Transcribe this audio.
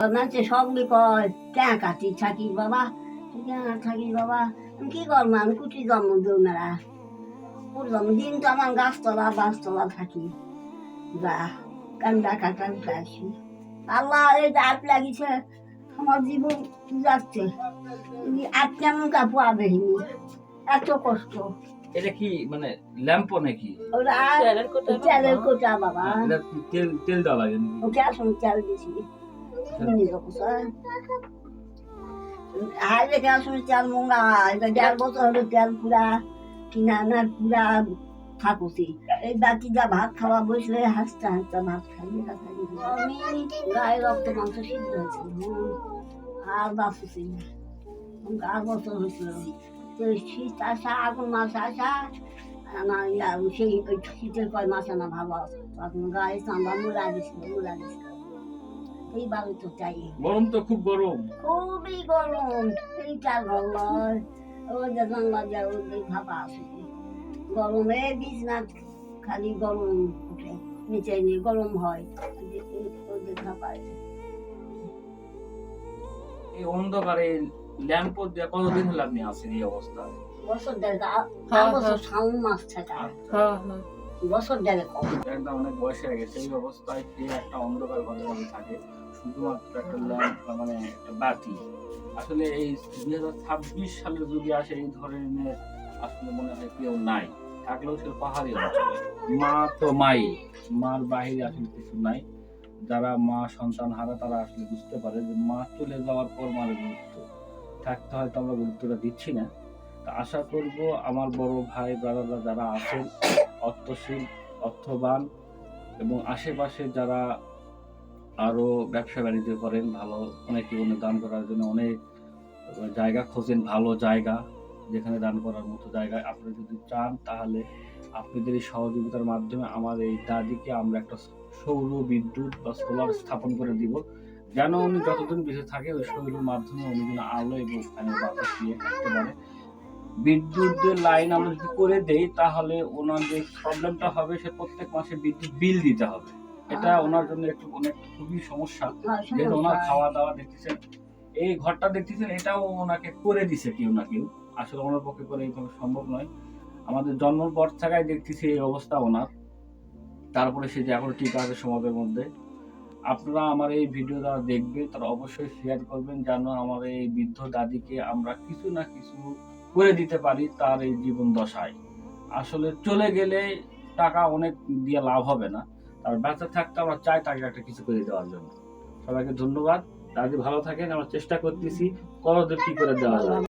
মানুষের সঙ্গে কয় কেন কাটি থাকি বাবা? তুই কেন থাকি বাবা? আমি কি করব? আমি কুটি জন্ম দেব মেরা করলাম দিন তো আমার গাছতলা গাছতলা থাকি। যা কান্দা কাটা উঠে আসি। আল্লাহ এই দাঁত লাগিছে আমার জীবন যাচ্ছে। আর কেমন কাপড় আবেহিনি এত কষ্ট। এটা কি মানে ল্যাম্পো নাকি? ওরা তেলের কোটা বাবা। তেল তেল দেওয়া লাগে আসলে দিছি। হাই রেখে আসলে চাল মঙ্গা দেড় বছর হলো তেল পুরা কিনা না পুরা থাকুছি এই বাকি যা ভাত খাওয়া বসলে হাসতে হাসতে ভাত খাই আমি গায়ে রক্ত মাংস সিদ্ধ হয়েছে হুম, আর বাঁচছি না আর বছর হয়েছিল তো শীত আসা আগুন মাছ আসা ইয়া সেই শীতের কয় মাস আনা ভাবা তখন গায়ে চান্দা মুড়া দিছিল মুড়া দিছিল এইভাবে তো চাই গরম তো খুব গরম। খুবই গরম এইটা গরম। ওই যে জানলা যা ওই ভাপা আছে। গরমে বিছনা খালি গরম উঠে নিচে নিয়ে গরম হয়। ভাপা আছে। এই অন্ধকারে ল্যাম্পো দিয়ে কতদিন হলো আপনি আছেন এই অবস্থায়? বছর দেড় হ্যাঁ, বছর হ্যাঁ। মাস থেকে হ্যাঁ হ্যাঁ। বছর দেড় কম একদম অনেক বয়স হয়ে গেছে, এই অবস্থায় সে একটা অন্ধকার ঘরের মধ্যে থাকে, শুধুমাত্র একটা ল্যাম্প মানে একটা বাতি। আসলে এই দুই হাজার ছাব্বিশ সালের যুগে আসে, এই ধরনের আসলে মনে হয় কেউ নাই। থাকলেও সে পাহাড়ি মা তো মাই, মার বাহিরে আসলে কিছু নাই। যারা মা, সন্তান হারা, তারা আসলে বুঝতে পারে যে মা চলে যাওয়ার পর মার গুরুত্ব। থাকতে হয়তো আমরা গুরুত্বটা দিচ্ছি না। তা আশা করব আমার বড় ভাই ব্রাদাররা যারা আছেন অর্থশীল, অর্থবান এবং আশেপাশে যারা আরও ব্যবসা বাণিজ্য করেন, ভালো অনেকে দান করার জন্য অনেক জায়গা খোঁজেন, ভালো জায়গা যেখানে দান করার মতো জায়গায় আপনি যদি চান, তাহলে আপনাদের এই সহযোগিতার মাধ্যমে আমার এই দাদিকে আমরা একটা সৌর বিদ্যুৎ বা সোলার স্থাপন করে দিব। যেন উনি যতদিন বেঁচে থাকে, ওই সৌরের মাধ্যমে উনি যেন আলো এবং ফ্যানের বাতাস দিয়ে থাকতে পারে। বিদ্যুতের লাইন আমরা যদি করে দেই তাহলে ওনার যে প্রবলেমটা হবে সে প্রত্যেক মাসে বিদ্যুৎ বিল দিতে হবে। এটা ওনার জন্য একটু অনেক খুবই সমস্যা। যেহেতু ওনার খাওয়া দাওয়া দেখতেছেন এই ঘরটা দেখতেছেন এটাও ওনাকে করে দিছে কেউ না কেউ। আসলে ওনার পক্ষে করে এইভাবে সম্ভব নয়। আমাদের জন্মের পর থাকায় দেখতেছি এই অবস্থা ওনার। তারপরে সে যে এখন ঠিক আছে সমাজের মধ্যে। আপনারা আমার এই ভিডিও যারা দেখবে তারা অবশ্যই শেয়ার করবেন যেন আমার এই বৃদ্ধ দাদিকে আমরা কিছু না কিছু করে দিতে পারি তার এই জীবন দশায়। আসলে চলে গেলে টাকা অনেক দিয়ে লাভ হবে না। আর বেঁচে থাকতে আমরা চাই তাকে একটা কিছু করে দেওয়ার জন্য। সবাইকে ধন্যবাদ। যদি ভালো থাকেন, আমরা চেষ্টা করতেছি। করদের কি করে দেওয়া যায়?